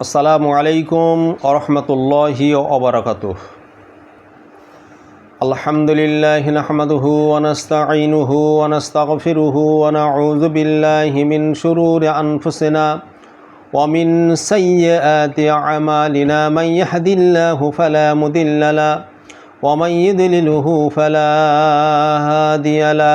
আসসালামু আলাইকুম আরহামতুল্লাহি ওবরাকাত আলহামদুলিল্লাহ নাহমাদুহু ওয়ানাস্তাঈনুহু ওয়ানাস্তাগফিরুহু ওয়া নাউযু বিল্লাহি মিন শুরুরি আনফুসিনা ওয়া মিন সাইয়্যাতি আমালিনা মান ইয়াহদিল্লাহু ফালা মুদিল্লা লা ওয়া মান ইউদ্লিলহু ফালা হাদিয়া লা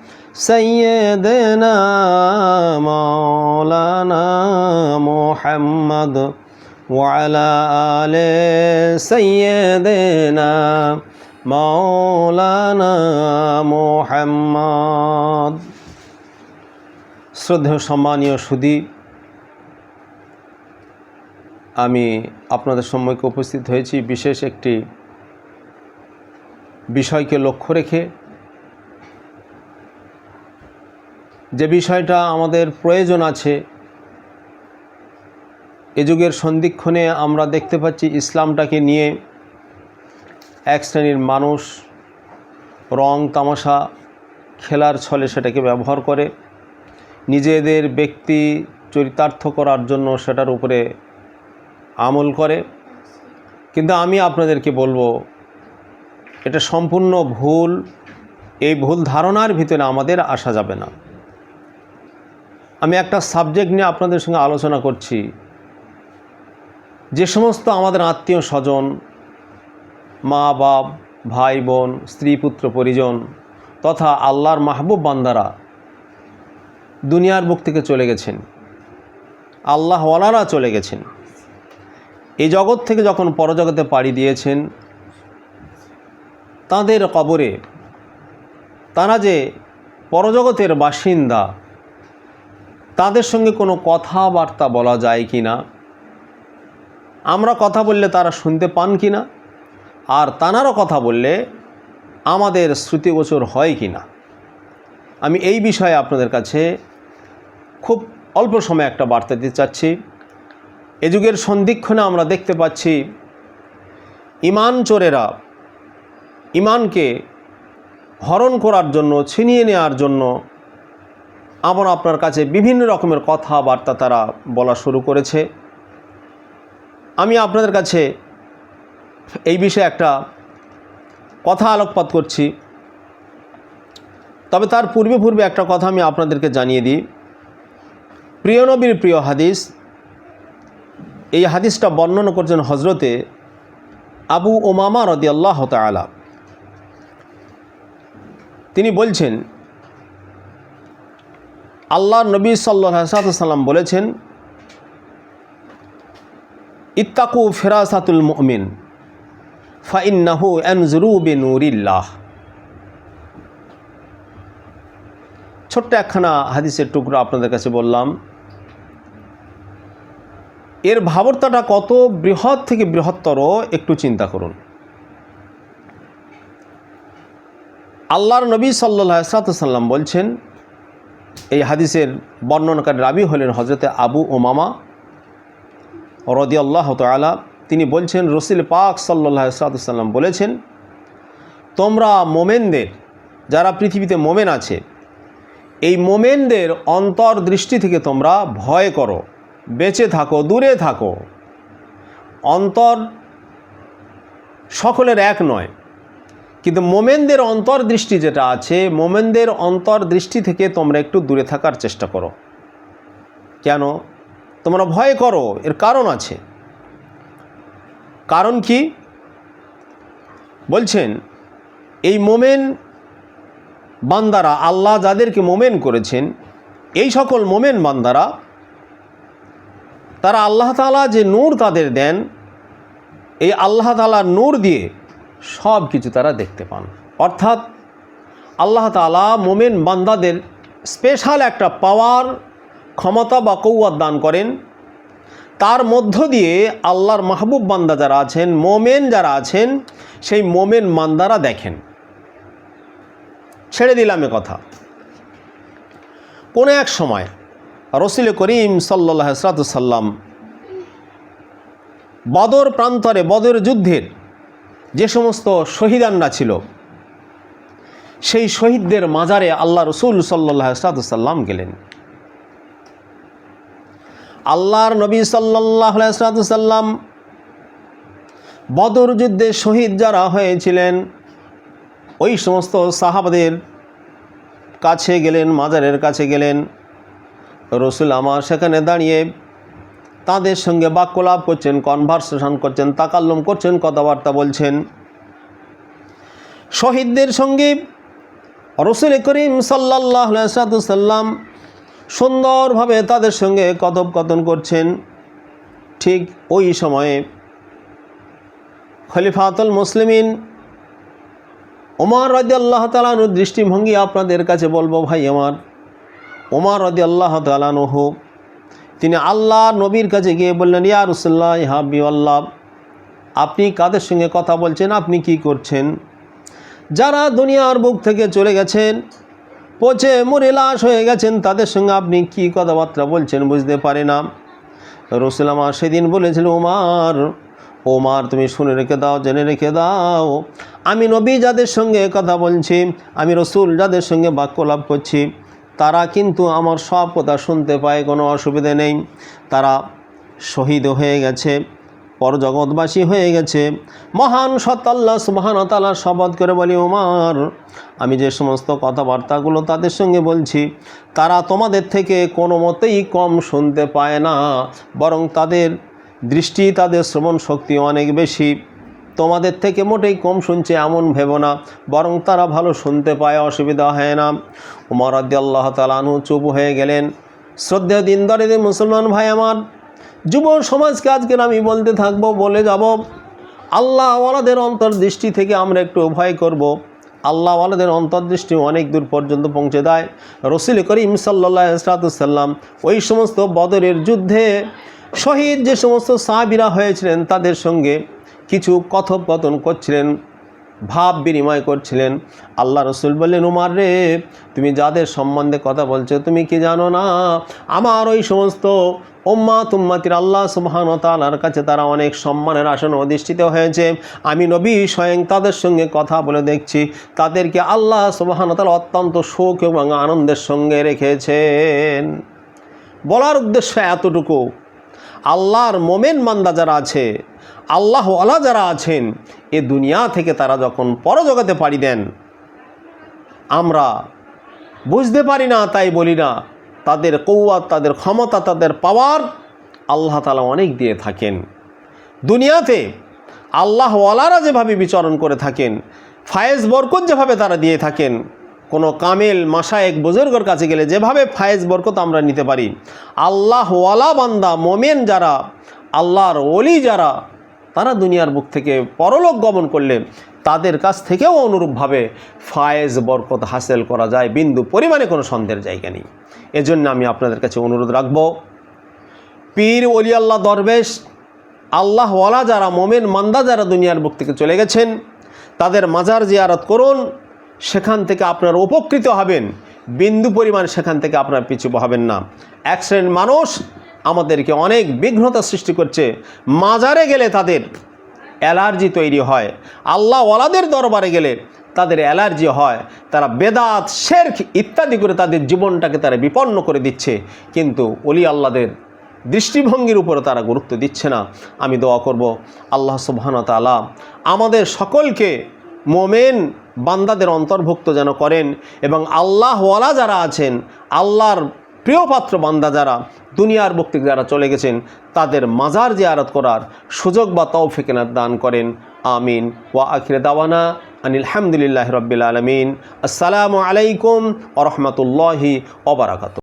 سيدنا مولانا محمد وعلى آل سيدنا مولانا محمد শ্রদ্ধেয় সম্মানীয় সুদী আমি আপনাদের সম্মুখে উপস্থিত হয়েছি বিশেষ একটি বিষয়কে লক্ষ্য রেখে যে বিষয়টা আমাদের প্রয়োজন আছে, এ যুগের সন্ধিক্ষণে আমরা দেখতে পাচ্ছি ইসলামটাকে নিয়ে এক শ্রেণির মানুষ রং তামাশা খেলার ছলে সেটাকে ব্যবহার করে, নিজেদের ব্যক্তি চরিতার্থ করার জন্য সেটার উপরে আমল করে। কিন্তু আমি আপনাদেরকে বলব, এটা সম্পূর্ণ ভুল, এই ভুল ধারণার ভিতরে আমাদের আসা যাবে না। আমি একটা সাবজেক্ট নিয়ে আপনাদের সঙ্গে আলোচনা করছি। যে সমস্ত আমাদের আত্মীয় স্বজন, মা, বাপ, ভাই, বোন, স্ত্রী, পুত্র, পরিজন তথা আল্লাহর মাহবুব বান্দারা দুনিয়ার বুক থেকে চলে গেছেন। আল্লাহওয়ালারা চলে গেছেন। এই জগৎ থেকে যখন পরজগতে পাড়ি দিয়েছেন, তাদের কবরে তারা যে পরজগতের বাসিন্দা তাদের সঙ্গে কোনো কথাবার্তা বলা যায় কি না? আমরা কথা বললে তারা শুনতে পান কি না? আর তানারও কথা বললে আমাদের শ্রুতিগোচর হয় কি না? আমি এই বিষয়ে আপনাদের কাছে খুব অল্প সময় একটা বার্তা দিতে চাচ্ছি। এ যুগের সন্ধিক্ষণে আমরা দেখতে পাচ্ছি ইমান চোরেরা ইমানকে হরণ করার জন্য, ছিনিয়ে নেওয়ার জন্য আমার আপনার কাছে বিভিন্ন রকমের কথাবার্তা তারা বলা শুরু করেছে। আমি আপনাদের কাছে এই বিষয়ে একটা কথা আলোকপাত করছি। তবে তার পূর্বে পূর্বে একটা কথা আমি আপনাদেরকে জানিয়ে দিই। প্রিয় নবীর প্রিয় হাদিস, এই হাদিসটা বর্ণনা করছেন হজরতে আবু ওমামা রদি আল্লাহ তিনি বলছেন আল্লাহ নবী সাল্লাম বলেছেন, ইত্তাকু ফেরাসাতুল মুমিন, ফাইন্নাহু এনজরু বে নুরিল্লাহ ছোট্ট একখানা হাদিসের টুকরো আপনাদের কাছে বললাম। এর ভাবর্তাটা কত? বৃহৎ থেকে বৃহত্তর একটু চিন্তা করুন। আল্লাহর নবী সাল্লাহ সাল্লাম বলছেন এই হাদিসের বর্ণনাকারী রাবি হলেন হজরতে আবু ওমামা রদি আল্লাহ তালা তিনি বলছেন, রসিল পাক সাল্লাহ সাল্লাম বলেছেন, তোমরা মোমেনদের, যারা পৃথিবীতে মোমেন আছে, এই মোমেনদের অন্তর্দৃষ্টি থেকে তোমরা ভয় করো, বেঁচে থাকো, দূরে থাকো। অন্তর সকলের এক নয় কিন্তু মোমেনদের অন্তর্দৃষ্টি যেটা আছে, মোমেনদের অন্তর্দৃষ্টি থেকে তোমরা একটু দূরে থাকার চেষ্টা করো। কেন? তোমরা ভয় করো, এর কারণ আছে। কারণ কি? বলছেন, এই মোমেন বান্দারা, আল্লাহ যাদেরকে মোমেন করেছেন, এই সকল মোমেন বান্দারা, তারা আল্লাহ তালা যে নূর তাদের দেন, এই আল্লাহ তালার নূর দিয়ে সব কিছু তারা দেখতে পান। অর্থাৎ আল্লাহ তালা মোমেন বান্দাদের স্পেশাল একটা পাওয়ার ক্ষমতা বা কৌয়াত দান করেন। তার মধ্য দিয়ে আল্লাহর মাহবুব বান্দা যারা আছেন, মোমেন যারা আছেন, সেই মোমেন মান্দারা দেখেন। ছেড়ে দিলাম এ কথা। কোনো এক সময় রসিল করিম সাল্লাহ সাল্লাম বদর প্রান্তরে বদর যুদ্ধের যে সমস্ত শহীদানরা ছিল, সেই শহীদদের মাজারে আল্লাহ রসুল সাল্লাহ সাল্লাম গেলেন। আল্লাহর নবী সাল্লাহ সাল্লাম বদর যুদ্ধে শহীদ যারা হয়েছিলেন, ওই সমস্ত সাহাবাদের কাছে গেলেন, মাজারের কাছে গেলেন। রসুল আমার সেখানে দাঁড়িয়ে তাদের সঙ্গে বাক্যলাভ করছেন কনভারসেশন করছেন, তাকাল্লম করছেন, কথাবার্তা বলছেন। শহীদদের সঙ্গে রসুল করিম সাল্লাহ সাল্লাম সুন্দরভাবে তাদের সঙ্গে কথোপকথন করছেন। ঠিক ওই সময়ে খলিফাতুল মুসলিমিন ওমার রদি আল্লাহ তালানুর দৃষ্টিভঙ্গি আপনাদের কাছে বলব ভাই আমার। ওমার রদি আল্লাহ তালানুহ তিনি আল্লাহ নবীর কাছে গিয়ে বললেন, ইয়া রসুল্লাহ হাবি আল্লাহ আপনি কাদের সঙ্গে কথা বলছেন? আপনি কি করছেন? যারা দুনিয়ার বুক থেকে চলে গেছেন, পচে মরে লাশ হয়ে গেছেন, তাদের সঙ্গে আপনি কি কথাবার্তা বলছেন বুঝতে পারে না। রসুল সেদিন বলেছিল, ওমার ওমার, তুমি শুনে রেখে দাও, জেনে রেখে দাও। আমি নবী যাদের সঙ্গে কথা বলছি, আমি রসুল যাদের সঙ্গে বাক্য লাভ করছি তারা কিন্তু আমার সব কথা শুনতে পায়, কোনো অসুবিধে নেই। তারা শহীদ হয়ে গেছে, পরজগৎবাসী হয়ে গেছে। মহান সত্তাল্লাহ সুবাহানতাল্লাহ শপথ করে বলি, উমার, আমি যে সমস্ত কথাবার্তাগুলো তাদের সঙ্গে বলছি, তারা তোমাদের থেকে কোনো মতেই কম শুনতে পায় না। বরং তাদের দৃষ্টি, তাদের শ্রবণ শক্তি অনেক বেশি। তোমাদের থেকে মোটেই কম শুনছে এমন ভেব না, বরং তারা ভালো শুনতে পায়, অসুবিধা হয় না। উমর আদি আল্লাহ তালানু চুপ হয়ে গেলেন। শ্রদ্ধেয় দিন দরে মুসলমান ভাই আমার, যুব সমাজকে আজকের আমি বলতে থাকব, বলে যাব, আল্লাহওয়ালাদের অন্তর্দৃষ্টি থেকে আমরা একটু ভয় করব। আল্লাহওয়ালাদের অন্তর্দৃষ্টি অনেক দূর পর্যন্ত পৌঁছে দেয়। রসিল করিম সাল্লাহ ইসরাতুসাল্লাম ওই সমস্ত বদরের যুদ্ধে শহীদ যে সমস্ত সাহাবিরা হয়েছিলেন তাদের সঙ্গে কিছু কথোপকথন করছিলেন, ভাব বিনিময় করছিলেন। আল্লাহ রসুল বললেন, উমার রে, তুমি যাদের সম্বন্ধে কথা বলছো, তুমি কি জানো না? আমার ওই সমস্ত ওম্মা তুম্মাতির আল্লাহ সুবাহান তালার কাছে তারা অনেক সম্মানের আসন অধিষ্ঠিত হয়েছে। আমি নবী স্বয়ং তাদের সঙ্গে কথা বলে দেখছি। তাদেরকে আল্লাহ সুবাহান অত্যন্ত সুখ এবং আনন্দের সঙ্গে রেখেছেন। বলার উদ্দেশ্য এতটুকু। আল্লাহর মোমেন মান্দা যারা আছে, আল্লাহ আলা যারা আছেন, এ দুনিয়া থেকে তারা যখন পরজগতে পাড়ি দেন, আমরা বুঝতে পারি না, তাই বলি না, তাদের কৌয়াত, তাদের ক্ষমতা, তাদের পাওয়ার আল্লাহ তালা অনেক দিয়ে থাকেন। দুনিয়াতে আল্লাহ ওয়ালারা যেভাবে বিচরণ করে থাকেন, ফায়েজ বরকত যেভাবে তারা দিয়ে থাকেন কোনো কামেল মাসায়েক বুজুর্গর কাছে গেলে যেভাবে ফায়েজ বরকত আমরা নিতে পারি। আল্লাহ ওয়ালা বান্দা, মোমেন যারা, আল্লাহর ওলি যারা, তারা দুনিয়ার বুক থেকে পরলোক গমন করলে তাদের কাছ থেকেও অনুরূপভাবে ফায়েজ বরকত হাসিল করা যায়, বিন্দু পরিমাণে কোনো সন্দেহের জায়গা নেই। এজন্য আমি আপনাদের কাছে অনুরোধ রাখব, পীর অলি আল্লাহ দরবেশ আল্লাহওয়ালা যারা, মোমেন মান্দা যারা দুনিয়ার বুক থেকে চলে গেছেন, তাদের মাজার জিয়ারত করুন সেখান থেকে আপনার উপকৃত হবেন। বিন্দু পরিমাণ সেখান থেকে আপনার পিছু হবেন না। শ্রেণির মানুষ আমাদেরকে অনেক বিঘ্নতা সৃষ্টি করছে। মাজারে গেলে তাদের অ্যালার্জি তৈরি হয়। আল্লাহ ওয়ালাদের দরবারে গেলে তাদের অ্যালার্জি হয়। তারা বেদাত শেরখ ইত্যাদি করে তাদের জীবনটাকে তারা বিপন্ন করে দিচ্ছে। কিন্তু অলি আল্লাদের দৃষ্টিভঙ্গির উপরে তারা গুরুত্ব দিচ্ছে না। আমি দোয়া করব আল্লাহ সুবহান তালা আমাদের সকলকে মোমেন বান্দাদের অন্তর্ভুক্ত যেন করেন এবং আল্লাহওয়ালা যারা আছেন, আল্লাহর প্রিয়পাত্র বান্দা যারা, দুনিয়ার মুক্তি যারা চলে গেছেন, তাদের মাজার জিয়ারত করার সুযোগ বা তৌফিকেনার দান করেন। আমিন। ওয়া আখির দাওয়ানা আনিলহামদুলিল্লাহ রব্বিল আলমিন। আসসালামু আলাইকুম ওরহমতুল্লাহি ওবরাকাত